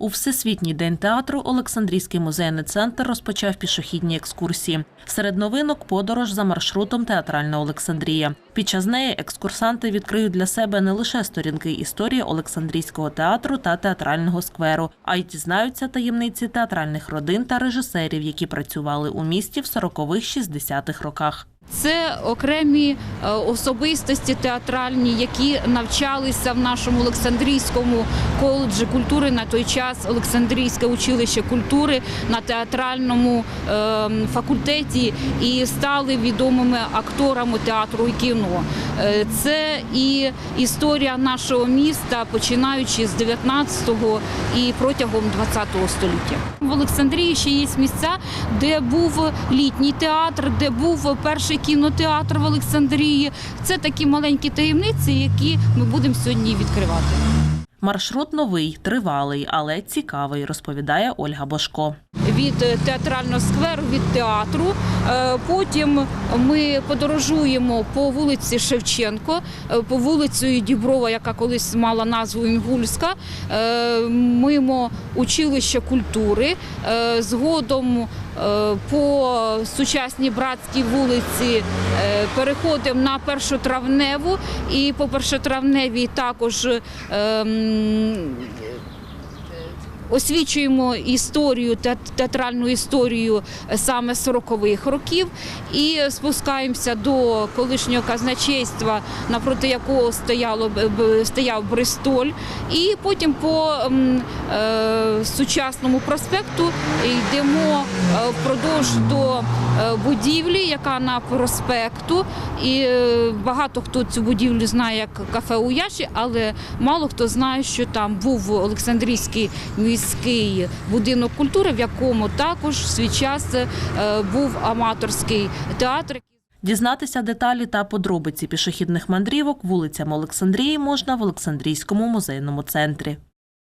У Всесвітній день театру Олександрійський музейний центр розпочав пішохідні екскурсії. Серед новинок подорож за маршрутом Театральна Олександрія. Під час неї екскурсанти відкриють для себе не лише сторінки історії Олександрійського театру та театрального скверу, а й дізнаються таємниці театральних родин та режисерів, які працювали у місті в 40-х-60-х роках. Це окремі е, особистості театральні, які навчалися в нашому Олександрійському коледжі культури на той час Олександрійське училище культури на театральному е, факультеті і стали відомими акторами театру і кіно. Е, Це і історія нашого міста, починаючи з 19-го і протягом 20-го століття. В Олександрії ще є місця, де був літній театр, де був перший кінотеатр в Олександрії. Це такі маленькі таємниці, які ми будемо сьогодні відкривати. Маршрут новий, тривалий, але цікавий, розповідає Ольга Бошко. Від театрального скверу, від театру. Е, Потім ми подорожуємо по вулиці Шевченко, е, по вулицею Діброва, яка колись мала назву Інгульська, е, мимо училища культури. Згодом по сучасній братській вулиці переходимо на першотравневу і по першотравневій також. Освічуємо історію, театральну історію е, саме 40-х років і спускаємося до колишнього казначейства, напроти якого стояло стояв Бристоль. І потім по е, сучасному проспекту йдемо е, впродовж до е, будівлі, яка на проспекту. І багато хто цю будівлю знає як кафе у Яші, але мало хто знає, що там був Олександрійський міський будинок культури, в якому також в свій час е, був аматорський театр. Дізнатися деталі та подробиці пішохідних мандрівок вулицями Олександрії можна в Олександрійському музейному центрі.